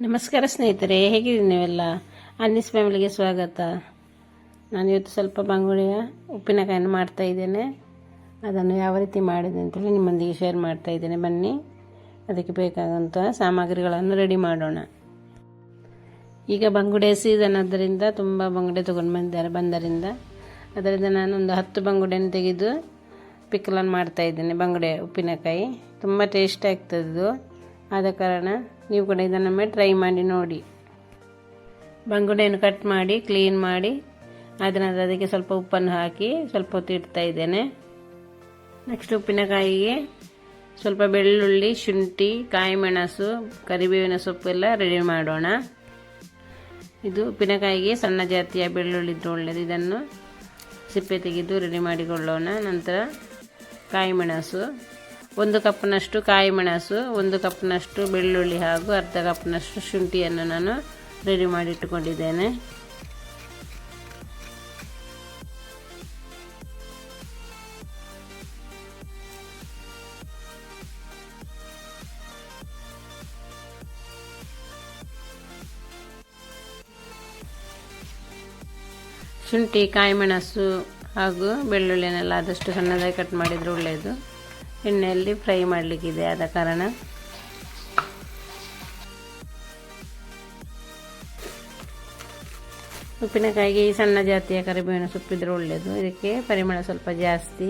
ನಮಸ್ಕಾರ ಸ್ನೇಹಿತರೆ ಹೇಗಿದ್ದೀನಿ ನೀವೆಲ್ಲ? ಅನ್ನಿಸ್ ಫ್ಯಾಮಿಲಿಗೆ ಸ್ವಾಗತ. ನಾನು ಇವತ್ತು ಸ್ವಲ್ಪ ಬಂಗುಳಿಯ ಉಪ್ಪಿನಕಾಯನ್ನು ಮಾಡ್ತಾ ಇದ್ದೇನೆ. ಅದನ್ನು ಯಾವ ರೀತಿ ಮಾಡಿದೆ ಅಂತೇಳಿ ನಿಮ್ಮೊಂದಿಗೆ ಶೇರ್ ಮಾಡ್ತಾ ಇದ್ದೇನೆ. ಬನ್ನಿ, ಅದಕ್ಕೆ ಬೇಕಾದಂಥ ಸಾಮಗ್ರಿಗಳನ್ನು ರೆಡಿ ಮಾಡೋಣ. ಈಗ ಬಂಗುಡೆ ಸೀಸನ್ ಆದ್ದರಿಂದ ತುಂಬ ಬಂಗುಡೆ ತೊಗೊಂಡು ಬಂದಿದ್ದಾರೆ, ಬಂದರಿಂದ. ಅದರಿಂದ ನಾನೊಂದು ಹತ್ತು ಬಂಗುಡೆಯನ್ನು ತೆಗೆದು ಪಿಕ್ಲನ್ನು ಮಾಡ್ತಾ ಇದ್ದೇನೆ, ಬಂಗುಡೆ ಉಪ್ಪಿನಕಾಯಿ. ತುಂಬ ಟೇಸ್ಟ್ ಆಗ್ತದೆ ಆದ ಕಾರಣ ನೀವು ಕೂಡ ಇದನ್ನೊಮ್ಮೆ ಟ್ರೈ ಮಾಡಿ ನೋಡಿ. ಬಂಗುಡೆಯನ್ನು ಕಟ್ ಮಾಡಿ ಕ್ಲೀನ್ ಮಾಡಿ ನಂತರ ಅದಕ್ಕೆ ಸ್ವಲ್ಪ ಉಪ್ಪನ್ನು ಹಾಕಿ ಸ್ವಲ್ಪ ಹೊತ್ತು ಇಡ್ತಾ ಇದ್ದೇನೆ. ನೆಕ್ಸ್ಟ್ ಉಪ್ಪಿನಕಾಯಿಗೆ ಸ್ವಲ್ಪ ಬೆಳ್ಳುಳ್ಳಿ, ಶುಂಠಿ ಕಾಯಿ ಮೆಣಸು ಕರಿಬೇವಿನ ಸೊಪ್ಪು ಎಲ್ಲ ರೆಡಿ ಮಾಡೋಣ. ಇದು ಉಪ್ಪಿನಕಾಯಿಗೆ ಸಣ್ಣ ಜಾತಿಯ ಬೆಳ್ಳುಳ್ಳಿ ಇದ್ದು ಒಳ್ಳೆಯದು ಇದನ್ನು ಸಿಪ್ಪೆ ತೆಗೆದು ರೆಡಿ ಮಾಡಿಕೊಳ್ಳೋಣ. ನಂತರ ಕಾಯಿ ಮೆಣಸು ಒಂದು ಕಪ್ನಷ್ಟು ಕಾಯಿ ಮೆಣಸು, ಒಂದು ಕಪ್ನಷ್ಟು ಬೆಳ್ಳುಳ್ಳಿ ಹಾಗೂ ಅರ್ಧ ಕಪ್ನಷ್ಟು ಶುಂಠಿಯನ್ನು ನಾನು ರೆಡಿ ಮಾಡಿಟ್ಟುಕೊಂಡಿದ್ದೇನೆ ಶುಂಠಿ, ಕಾಯಿ ಮೆಣಸು ಹಾಗೂ ಬೆಳ್ಳುಳ್ಳಿನೆಲ್ಲ ಆದಷ್ಟು ಸಣ್ಣದಾಗಿ ಕಟ್ ಮಾಡಿದರೆ ಒಳ್ಳೆಯದು. ಎಣ್ಣೆಯಲ್ಲಿ ಫ್ರೈ ಮಾಡಲಿಕ್ಕಿದೆ ಆದ ಕಾರಣ. ಉಪ್ಪಿನಕಾಯಿಗೆ ಈ ಸಣ್ಣ ಜಾತಿಯ ಕರಿಬೇವಿನ ಸೊಪ್ಪಿದ್ರೆ ಒಳ್ಳೆಯದು ಇದಕ್ಕೆ ಪರಿಮಳ ಸ್ವಲ್ಪ ಜಾಸ್ತಿ.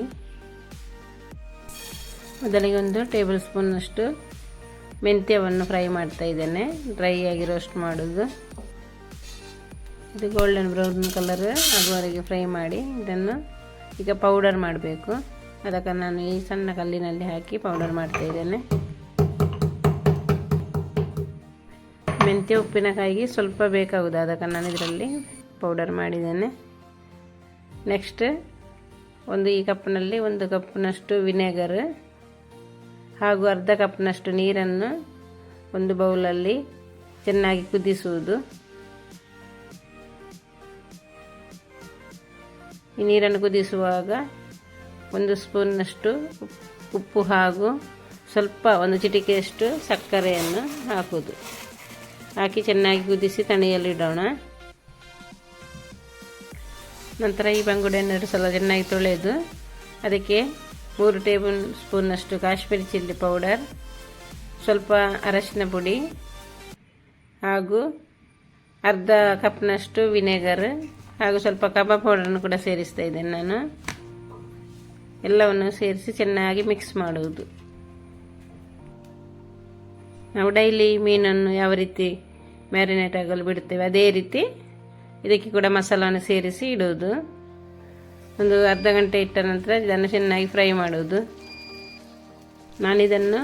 ಮೊದಲಿಗೆ ಒಂದು ಟೇಬಲ್ ಸ್ಪೂನಷ್ಟು ಮೆಂತ್ಯವನ್ನು ಫ್ರೈ ಮಾಡ್ತಾ ಇದ್ದೇನೆ. ಡ್ರೈ ಆಗಿ ರೋಸ್ಟ್ ಮಾಡೋದು. ಇದು ಗೋಲ್ಡನ್ ಬ್ರೌನ್ ಕಲರ್ ಆಗುವವರೆಗೆ ಫ್ರೈ ಮಾಡಿ, ಇದನ್ನು ಈಗ ಪೌಡರ್ ಮಾಡಬೇಕು. ಅದಕ್ಕೆ ನಾನು ಈ ಸಣ್ಣ ಕಲ್ಲಿನಲ್ಲಿ ಹಾಕಿ ಪೌಡರ್ ಮಾಡ್ತಾ ಇದ್ದೇನೆ. ಮೆಂತ್ಯ ಉಪ್ಪಿನಕಾಯಿಗೆ ಸ್ವಲ್ಪ ಬೇಕಾಗುವುದು ಅದಕ್ಕೆ ನಾನು ಇದರಲ್ಲಿ ಪೌಡರ್ ಮಾಡಿದ್ದೇನೆ. ನೆಕ್ಸ್ಟ್ ಒಂದು ಈ ಕಪ್ನಲ್ಲಿ ಒಂದು ಕಪ್ನಷ್ಟು ವಿನೆಗರ್ ಹಾಗೂ ಅರ್ಧ ಕಪ್ನಷ್ಟು ನೀರನ್ನು ಒಂದು ಬೌಲಲ್ಲಿ ಚೆನ್ನಾಗಿ ಕುದಿಸುವುದು. ಈ ನೀರನ್ನು ಕುದಿಸುವಾಗ ಒಂದು ಸ್ಪೂನ್ನಷ್ಟು ಉಪ್ಪು ಹಾಗೂ ಸ್ವಲ್ಪ ಒಂದು ಚಿಟಿಕೆಯಷ್ಟು ಸಕ್ಕರೆಯನ್ನು ಹಾಕುವುದು. ಹಾಕಿ ಚೆನ್ನಾಗಿ ಕುದಿಸಿ ತಣಿಯಲ್ಲಿಡೋಣ ನಂತರ ಈ ಬಂಗುಡೆಯನ್ನು ಎರಡು ಸಲ ಚೆನ್ನಾಗಿ ತೊಳೆದು ಅದಕ್ಕೆ ಮೂರು ಟೇಬಲ್ ಸ್ಪೂನ್ನಷ್ಟು ಕಾಶ್ಮೀರಿ ಚಿಲ್ಲಿ ಪೌಡರ್, ಸ್ವಲ್ಪ ಅರಶಿನ ಪುಡಿ ಹಾಗೂ ಅರ್ಧ ಕಪ್ನಷ್ಟು ವಿನೆಗರ್ ಹಾಗೂ ಸ್ವಲ್ಪ ಕಬಾಬ್ ಪೌಡರನ್ನು ಕೂಡ ಸೇರಿಸ್ತಾ ಇದ್ದೇನೆ ನಾನು. ಎಲ್ಲವನ್ನು ಸೇರಿಸಿ ಚೆನ್ನಾಗಿ ಮಿಕ್ಸ್ ಮಾಡುವುದು. ನಾವು ಡೈಲಿ ಮೀನನ್ನು ಯಾವ ರೀತಿ ಮ್ಯಾರಿನೇಟ್ ಆಗಲು ಬಿಡುತ್ತೇವೆ, ಅದೇ ರೀತಿ ಇದಕ್ಕೆ ಕೂಡ ಮಸಾಲವನ್ನು ಸೇರಿಸಿ ಇಡುವುದು. ಒಂದು ಅರ್ಧ ಗಂಟೆ ಇಟ್ಟ ನಂತರ ಇದನ್ನು ಚೆನ್ನಾಗಿ ಫ್ರೈ ಮಾಡುವುದು. ನಾನಿದನ್ನು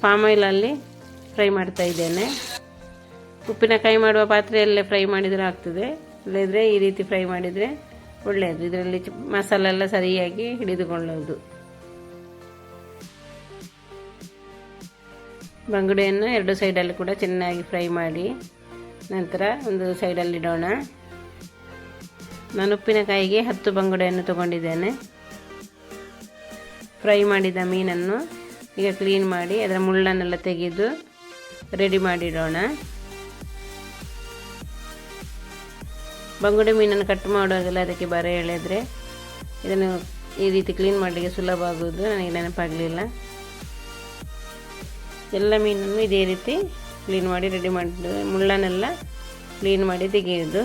ಪಾಮ್ ಆಯಿಲಲ್ಲಿ ಫ್ರೈ ಮಾಡ್ತಾ ಇದ್ದೇನೆ. ಉಪ್ಪಿನಕಾಯಿ ಮಾಡುವ ಪಾತ್ರೆಯಲ್ಲೇ ಫ್ರೈ ಮಾಡಿದರೆ ಆಗ್ತದೆ. ಇಲ್ಲದ್ರೆ ಈ ರೀತಿ ಫ್ರೈ ಮಾಡಿದರೆ ಒಳ್ಳೆಯದು. ಇದರಲ್ಲಿ ಮಸಾಲೆ ಎಲ್ಲ ಸರಿಯಾಗಿ ಹಿಡಿದುಕೊಳ್ಳುವುದು ಬಂಗುಡೆಯನ್ನು ಎರಡು ಸೈಡಲ್ಲಿ ಕೂಡ ಚೆನ್ನಾಗಿ ಫ್ರೈ ಮಾಡಿ ನಂತರ ಒಂದು ಸೈಡಲ್ಲಿಡೋಣ ನಾನು ಉಪ್ಪಿನಕಾಯಿಗೆ ಹತ್ತು ಬಂಗುಡೆಯನ್ನು ತಗೊಂಡಿದ್ದೇನೆ. ಫ್ರೈ ಮಾಡಿದ ಮೀನನ್ನು ಈಗ ಕ್ಲೀನ್ ಮಾಡಿ ಅದರ ಮುಳ್ಳನ್ನೆಲ್ಲ ತೆಗೆದು ರೆಡಿ ಮಾಡಿಡೋಣ. ಬಂಗುಡೆ ಮೀನನ್ನು ಕಟ್ ಮಾಡುವಾಗೆಲ್ಲ ಅದಕ್ಕೆ ಬರ ಎಳೆದ್ರೆ ಇದನ್ನು ಈ ರೀತಿ ಕ್ಲೀನ್ ಮಾಡಲಿಕ್ಕೆ ಸುಲಭ ಆಗುವುದು. ನನಗೆ ನೆನಪಾಗಲಿಲ್ಲ. ಎಲ್ಲ ಮೀನನ್ನು ಇದೇ ರೀತಿ ಕ್ಲೀನ್ ಮಾಡಿ ರೆಡಿ ಮಾಡಿದ್ದು. ಮುಳ್ಳನ್ನೆಲ್ಲ ಕ್ಲೀನ್ ಮಾಡಿ ತೆಗೆಯೋದು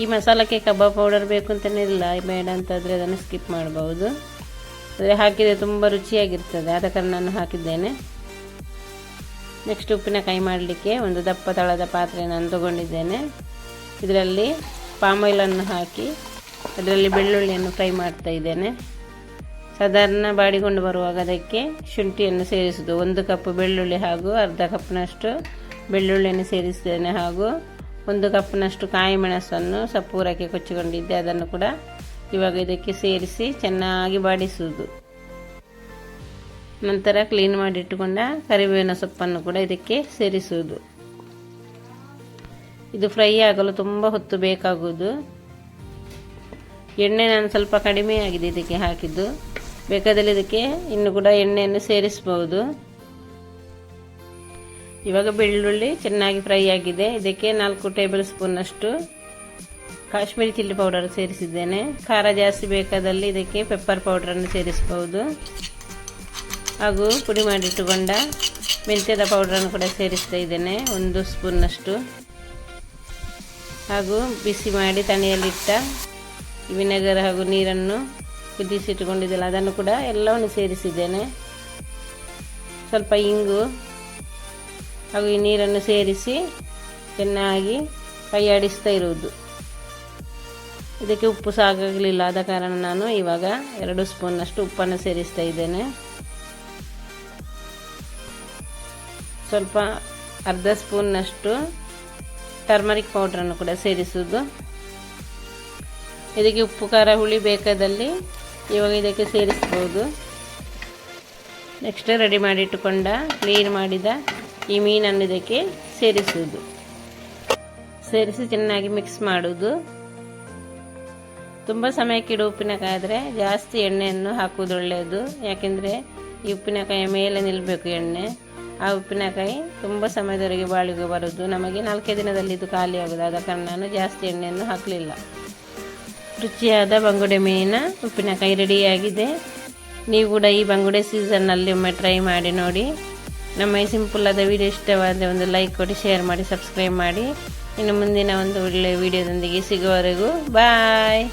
ಈ ಮಸಾಲಕ್ಕೆ ಕಬಾಬ್ ಪೌಡರ್ ಬೇಕು ಅಂತಲೇ ಇಲ್ಲ. ಬೇಡ ಅಂತಾದರೆ ಅದನ್ನು ಸ್ಕಿಪ್ ಮಾಡಬಹುದು. ಅಂದರೆ ಹಾಕಿದರೆ ತುಂಬ ರುಚಿಯಾಗಿರ್ತದೆ. ಆದ ಕಾರಣ ನಾನು ಹಾಕಿದ್ದೇನೆ. ನೆಕ್ಸ್ಟ್ ಉಪ್ಪಿನಕಾಯಿ ಮಾಡಲಿಕ್ಕೆ ಒಂದು ದಪ್ಪ ತಳದ ಪಾತ್ರೆ ನಾನು ತಗೊಂಡಿದ್ದೇನೆ. ಇದರಲ್ಲಿ ಪಾಮಾಯಿಲನ್ನು ಹಾಕಿ, ಅದರಲ್ಲಿ ಬೆಳ್ಳುಳ್ಳಿಯನ್ನು ಫ್ರೈ ಮಾಡ್ತಾ ಇದ್ದೇನೆ. ಸಾಧಾರಣ ಬಾಡಿಕೊಂಡು ಬರುವಾಗ ಅದಕ್ಕೆ ಶುಂಠಿಯನ್ನು ಸೇರಿಸುವುದು ಒಂದು ಕಪ್ ಬೆಳ್ಳುಳ್ಳಿ ಹಾಗೂ ಅರ್ಧ ಕಪ್ನಷ್ಟು ಬೆಳ್ಳುಳ್ಳಿಯನ್ನು ಸೇರಿಸಿದ್ದೇನೆ ಹಾಗೂ ಒಂದು ಕಪ್ನಷ್ಟು ಕಾಯಿ ಮೆಣಸನ್ನು ಸಪೂರಕ್ಕೆ ಕೊಚ್ಚಿಕೊಂಡಿದ್ದೆ. ಅದನ್ನು ಕೂಡ ಇವಾಗ ಇದಕ್ಕೆ ಸೇರಿಸಿ ಚೆನ್ನಾಗಿ ಬಾಡಿಸುವುದು. ನಂತರ ಕ್ಲೀನ್ ಮಾಡಿಟ್ಟುಕೊಂಡ ಕರಿಬೇವಿನ ಸೊಪ್ಪನ್ನು ಕೂಡ ಇದಕ್ಕೆ ಸೇರಿಸುವುದು. ಇದು ಫ್ರೈ ಆಗಲು ತುಂಬ ಹೊತ್ತು ಬೇಕಾಗುವುದು. ಎಣ್ಣೆ ನಾನು ಸ್ವಲ್ಪ ಕಡಿಮೆ ಆಗಿದೆ ಇದಕ್ಕೆ ಹಾಕಿದ್ದು. ಬೇಕಾದಲ್ಲಿ ಇದಕ್ಕೆ ಇನ್ನು ಕೂಡ ಎಣ್ಣೆಯನ್ನು ಸೇರಿಸಬಹುದು ಇವಾಗ ಬೆಳ್ಳುಳ್ಳಿ ಚೆನ್ನಾಗಿ ಫ್ರೈ ಆಗಿದೆ. ಇದಕ್ಕೆ ನಾಲ್ಕು ಟೇಬಲ್ ಸ್ಪೂನಷ್ಟು ಕಾಶ್ಮೀರಿ ಚಿಲ್ಲಿ ಪೌಡರ್ ಸೇರಿಸಿದ್ದೇನೆ. ಖಾರ ಜಾಸ್ತಿ ಬೇಕಾದಲ್ಲಿ ಇದಕ್ಕೆ ಪೆಪ್ಪರ್ ಪೌಡರನ್ನು ಸೇರಿಸಬಹುದು ಹಾಗೂ ಪುಡಿ ಮಾಡಿಟ್ಟುಕೊಂಡ ಮೆಂತ್ಯದ ಪೌಡ್ರನ್ನು ಕೂಡ ಸೇರಿಸ್ತಾ ಇದ್ದೇನೆ, ಒಂದು ಸ್ಪೂನ್ನಷ್ಟು ಹಾಗೂ ಬಿಸಿ ಮಾಡಿ ತಣಿಯಲ್ಲಿಟ್ಟ ವಿನೆಗರ್ ಹಾಗೂ ನೀರನ್ನು ಕುದಿಸಿಟ್ಟುಕೊಂಡಿದ್ದೆಲ್ಲ, ಅದನ್ನು ಕೂಡ ಎಲ್ಲವನ್ನು ಸೇರಿಸಿದ್ದೇನೆ. ಸ್ವಲ್ಪ ಇಂಗು ಹಾಗೂ ಈ ನೀರನ್ನು ಸೇರಿಸಿ ಚೆನ್ನಾಗಿ ಕೈಯಾಡಿಸ್ತಾ ಇರುವುದು. ಇದಕ್ಕೆ ಉಪ್ಪು ಸಾಕಾಗಲಿಲ್ಲ, ಆದ ಕಾರಣ ನಾನು ಇವಾಗ ಎರಡು ಸ್ಪೂನ್ನಷ್ಟು ಉಪ್ಪನ್ನು ಸೇರಿಸ್ತಾ ಇದ್ದೇನೆ. ಸ್ವಲ್ಪ ಅರ್ಧ ಸ್ಪೂನ್ನಷ್ಟು ಟರ್ಮರಿಕ್ ಪೌಡ್ರನ್ನು ಕೂಡ ಸೇರಿಸುವುದು. ಇದಕ್ಕೆ ಉಪ್ಪು, ಖಾರ, ಹುಳಿ ಬೇಕಾದಲ್ಲಿ ಇವಾಗ ಇದಕ್ಕೆ ಸೇರಿಸ್ಬೋದು. ನೆಕ್ಸ್ಟ್ ರೆಡಿ ಮಾಡಿಟ್ಟುಕೊಂಡ ಕ್ಲೀನ್ ಮಾಡಿದ ಈ ಮೀನನ್ನು ಇದಕ್ಕೆ ಸೇರಿಸುವುದು. ಸೇರಿಸಿ ಚೆನ್ನಾಗಿ ಮಿಕ್ಸ್ ಮಾಡುವುದು. ತುಂಬ ಸಮಯಕ್ಕಿಡು ಉಪ್ಪಿನಕಾಯಿ ಜಾಸ್ತಿ ಎಣ್ಣೆಯನ್ನು ಹಾಕುವುದು ಒಳ್ಳೆಯದು. ಯಾಕೆಂದರೆ ಈ ಉಪ್ಪಿನಕಾಯಿಯ ಮೇಲೆ ನಿಲ್ಲಬೇಕು ಎಣ್ಣೆ. ಆ ಉಪ್ಪಿನಕಾಯಿ ತುಂಬ ಸಮಯದವರೆಗೆ ಬಾಳಿಗೆ ಬರೋದು. ನಮಗೆ ನಾಲ್ಕೇ ದಿನದಲ್ಲಿ ಇದು ಖಾಲಿ ಆಗೋದು ಆದ ಕಾರಣ ನಾನು ಜಾಸ್ತಿ ಎಣ್ಣೆಯನ್ನು ಹಾಕಲಿಲ್ಲ. ರುಚಿಯಾದ ಬಂಗುಡೆ ಮೀನಿನ ಉಪ್ಪಿನಕಾಯಿ ರೆಡಿಯಾಗಿದೆ. ನೀವು ಕೂಡ ಈ ಬಂಗುಡೆ ಸೀಸನ್ನಲ್ಲಿ ಒಮ್ಮೆ ಟ್ರೈ ಮಾಡಿ ನೋಡಿ. ನಮ್ಮ ಈ ಸಿಂಪಲ್ ಆದ ವಿಡಿಯೋ ಇಷ್ಟವಾದರೆ ಒಂದು ಲೈಕ್ ಕೊಡಿ ಶೇರ್ ಮಾಡಿ ಸಬ್ಸ್ಕ್ರೈಬ್ ಮಾಡಿ. ಇನ್ನು ಮುಂದಿನ ಒಂದು ಒಳ್ಳೆಯ ವಿಡಿಯೋದೊಂದಿಗೆ ಸಿಗುವವರೆಗೂ ಬಾಯ್